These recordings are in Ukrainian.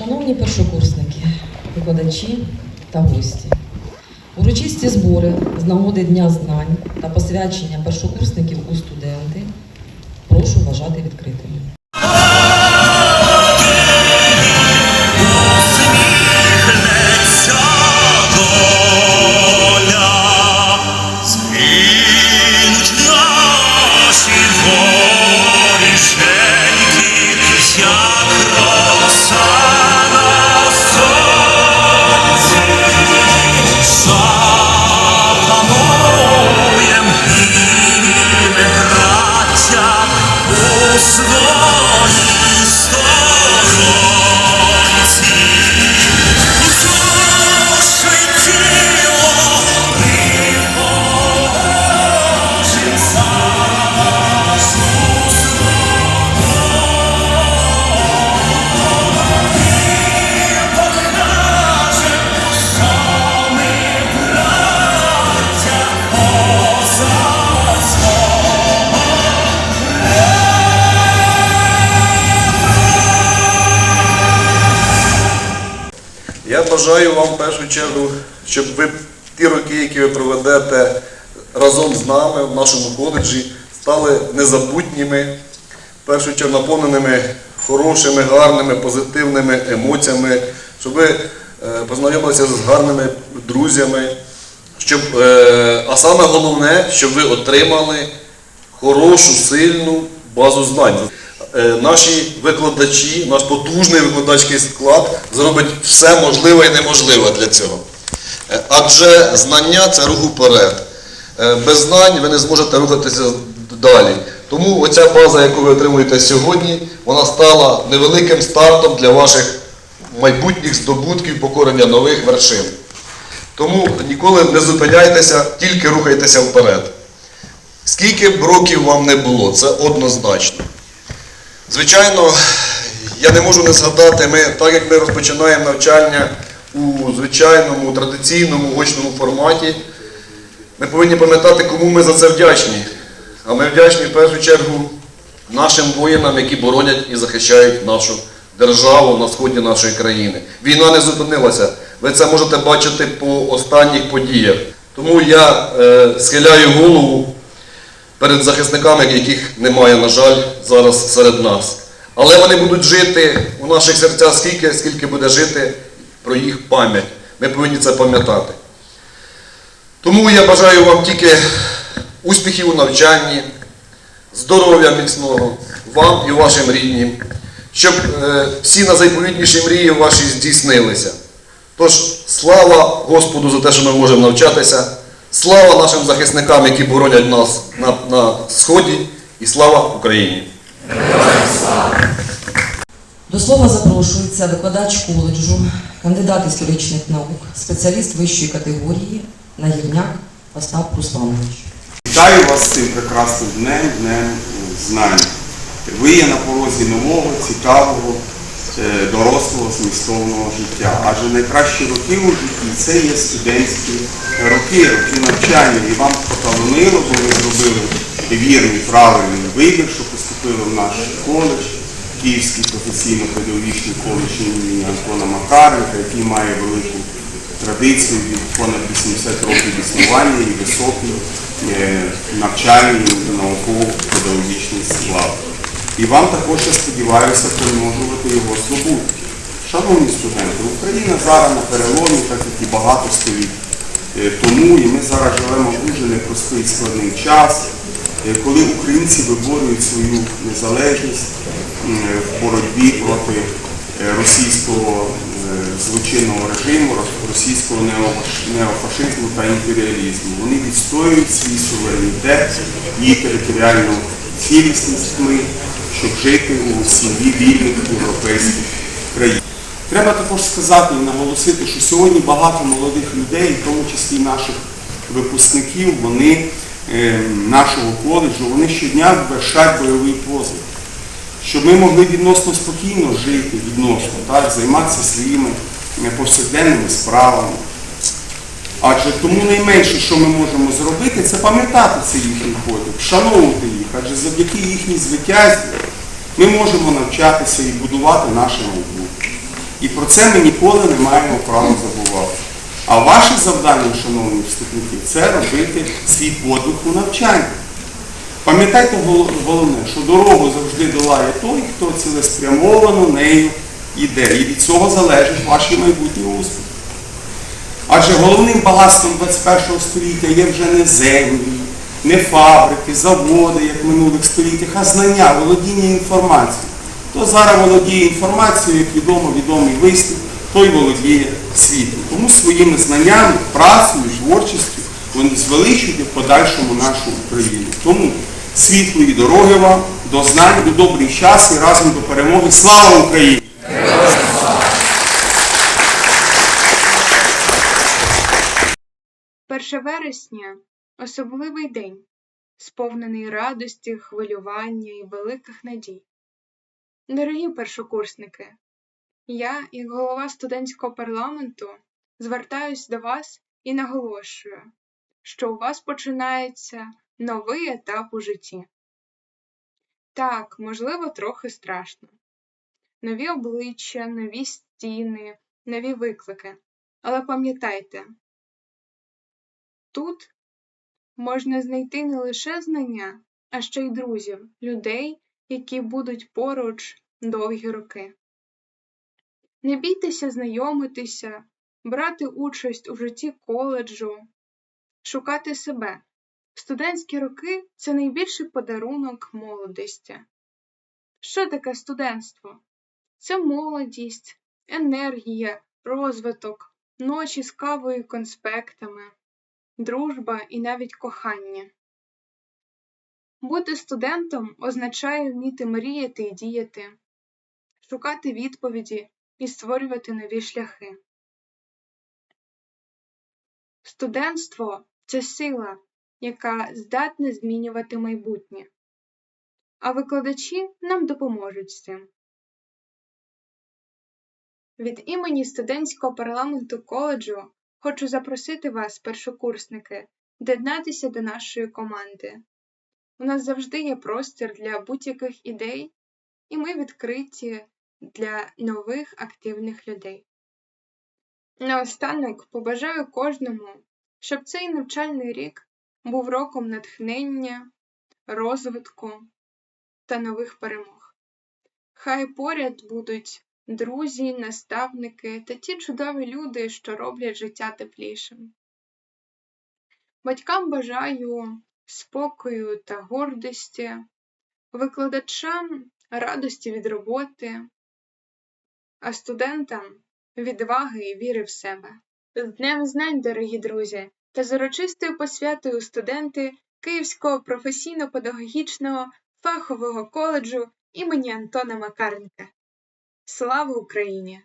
Шановні першокурсники, викладачі та гості, урочисті збори з нагоди Дня знань та посвячення першокурсників у студенти прошу вважати відкритими. Я бажаю вам в першу чергу, щоб ви ті роки, які ви проведете разом з нами в нашому коледжі, стали незабутніми, в першу чергу наповненими хорошими, гарними, позитивними емоціями, щоб ви е, познайомилися з гарними друзями, щоб, е, а саме головне, щоб ви отримали хорошу, сильну базу знань. Е, Наші викладачі, наш потужний викладацький склад зробить все можливе і неможливе для цього. Е, Адже знання це рух уперед. Е, Без знань ви не зможете рухатися далі. Тому оця база, яку ви отримуєте сьогодні, вона стала невеликим стартом для ваших майбутніх здобутків покорення нових вершин. Тому ніколи не зупиняйтеся, тільки рухайтеся вперед. Скільки б років вам не було, це однозначно. Звичайно, я не можу не згадати, ми, так як ми розпочинаємо навчання у звичайному, традиційному, очному форматі, ми повинні пам'ятати, кому ми за це вдячні. А ми вдячні в першу чергу нашим воїнам, які боронять і захищають нашу державу на сході нашої країни. Війна не зупинилася. Ви це можете бачити по останніх подіях. Тому я е, схиляю голову перед захисниками, яких немає, на жаль, зараз серед нас. Але вони будуть жити у наших серцях скільки, скільки буде жити про їх пам'ять. Ми повинні це пам'ятати. Тому я бажаю вам тільки успіхів у навчанні, здоров'я міцного, вам і вашим рідним, щоб е, всі найзайповітніші мрії ваші здійснилися. Тож, слава Господу за те, що ми можемо навчатися. Слава нашим захисникам, які боронять нас на, на Сході, і слава Україні! До слова запрошується викладач коледжу, кандидат історичних наук, спеціаліст вищої категорії Нагірняк Остап Русланович. Вітаю вас з цим прекрасним днем, днем знань. Ви є на порозі нового, цікавого, дорослого, змістовного життя. Адже найкращі роки у житті це є студентські роки, роки навчання. І вам поталонило, бо ви зробили вірний, правильний вибір, що поступили в наш коледж, Київський професійно-педагогічний коледж імені Антона Макаренка, який має велику традицію від понад 80 років існування і високий е, навчальний науково-педагогічний склад. І вам також, я сподіваюся, примножувати його здобутки. Шановні студенти, Україна зараз на переломі, так як і багато століть е, тому, і ми зараз живемо в дуже непростий складний час, е, коли українці виборюють свою незалежність е, в боротьбі проти російського злочинного режиму, російського неофашизму та імперіалізму. Вони відстоюють свій суверенітет і територіальну цілісність щоб жити у сім'ї вільних європейських країн. Треба також сказати і наголосити, що сьогодні багато молодих людей, в тому числі наших випускників, вони е, нашого коледжу, вони щодня вершать бойовий позов щоб ми могли відносно спокійно жити, відносно, так, займатися своїми повсякденними справами. Адже тому найменше, що ми можемо зробити, це пам'ятати цей їхній подвиг, шановувати їх, адже завдяки їхній звитязі ми можемо навчатися і будувати наше майбутнє. І про це ми ніколи не маємо права забувати. А ваше завдання, шановні вступники, це робити свій подвиг у навчанні. Пам'ятайте головне, що дорогу завжди долає той, хто цілеспрямовано нею йде. І від цього залежить ваші майбутні успіхи. Адже головним багатством 21 століття є вже не землі, не фабрики, заводи, як в минулих століттях, а знання, володіння інформацією. Хто зараз володіє інформацією, як відомо, відомий вислів, той володіє світом. Тому своїми знаннями, працею, творчістю вони звеличують в подальшому нашу Україну. Тому світлої дороги вам, до знань, у добрий час і разом до перемоги. Слава Україні! 1 вересня особливий день, сповнений радості, хвилювання і великих надій. Дорогі першокурсники, я, як голова студентського парламенту, звертаюсь до вас і наголошую, що у вас починається новий етап у житті. Так, можливо, трохи страшно. Нові обличчя, нові стіни, нові виклики. Але пам'ятайте, Тут можна знайти не лише знання, а ще й друзів, людей, які будуть поруч довгі роки. Не бійтеся знайомитися, брати участь у житті коледжу, шукати себе. Студентські роки це найбільший подарунок молодості. Що таке студентство? Це молодість, енергія, розвиток, ночі з кавою і конспектами дружба і навіть кохання. Бути студентом означає вміти мріяти і діяти, шукати відповіді і створювати нові шляхи. Студентство це сила, яка здатна змінювати майбутнє, а викладачі нам допоможуть з цим. Від імені студентського парламенту коледжу Хочу запросити вас, першокурсники, доєднатися до нашої команди. У нас завжди є простір для будь-яких ідей, і ми відкриті для нових активних людей. Наостанок побажаю кожному, щоб цей навчальний рік був роком натхнення, розвитку та нових перемог. Хай поряд будуть друзі, наставники та ті чудові люди, що роблять життя теплішим. Батькам бажаю спокою та гордості, викладачам радості від роботи, а студентам відваги і віри в себе. З Днем знань, дорогі друзі, та з урочистою посвятою студенти Київського професійно-педагогічного фахового коледжу імені Антона Макаренка. Слава Україні!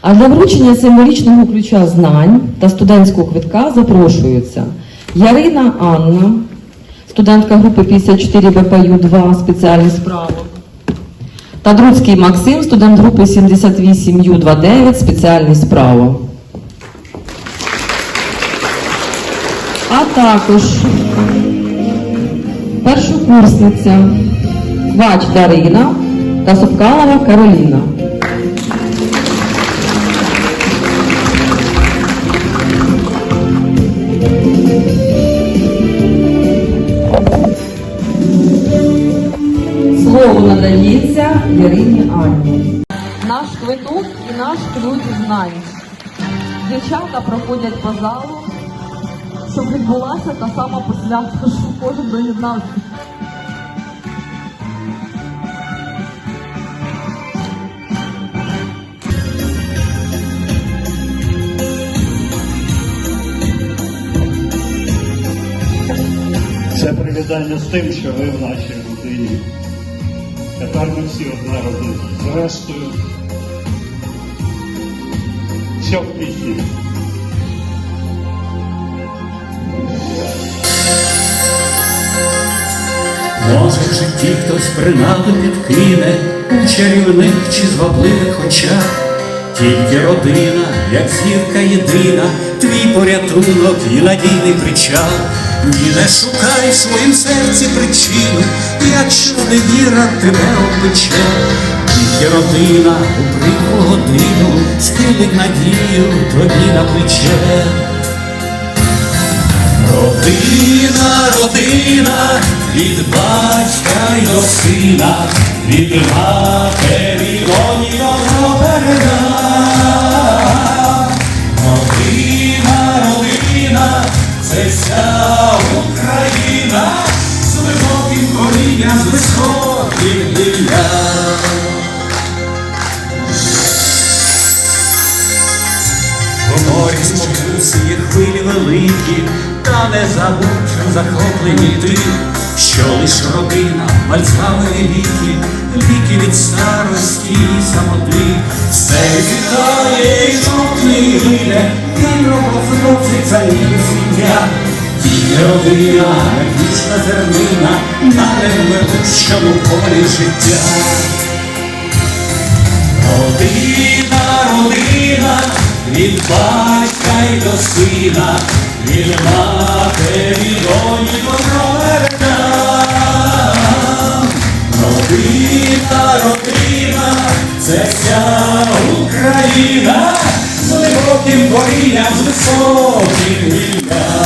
А для вручення символічного ключа знань та студентського квитка запрошуються Ярина Анна, студентка групи 54 БПЮ 2 спеціальність право, та Друцький Максим, студент групи 78 Ю 29 спеціальність право. А також першокурсниця Квач Дарина та Совкалова Кароліна. Слово надається Ярині Анні. Наш квиток і наш ключ знань. Дівчата проходять по залу, щоб відбулася та сама посвятка, що кожен доєднався. Це привітання з тим, що ви в нашій родині. Тепер ми всі одна родина. Зрештою, все в пісні. Може, в житті хтось принаду підкине у чарівних чи звабливих очах, тільки родина, як зірка єдина, твій порятунок і надійний причал. Ні, не шукай в своїм серці причину, якщо невіра тебе обпече, Тільки родина у прикру годину Скинуть надію тобі на плече. Родина, родина, від батька й до сина, від матері доні добро корінням, з високим ділям. В морі спокуси є хвилі великі, та не забудь захоплені ти, що лиш родина, мальцавої ліки, ліки від старості і самоти, все вітає і жовтний гине, і розноситься ніби свіття. Родина, вічна зернина, на невмирущому полі життя. Родина, родина, від батька й до сина, від матері доні добро передам. Родина, родина, це вся Україна, з глибоким корінням, з високим гіллям.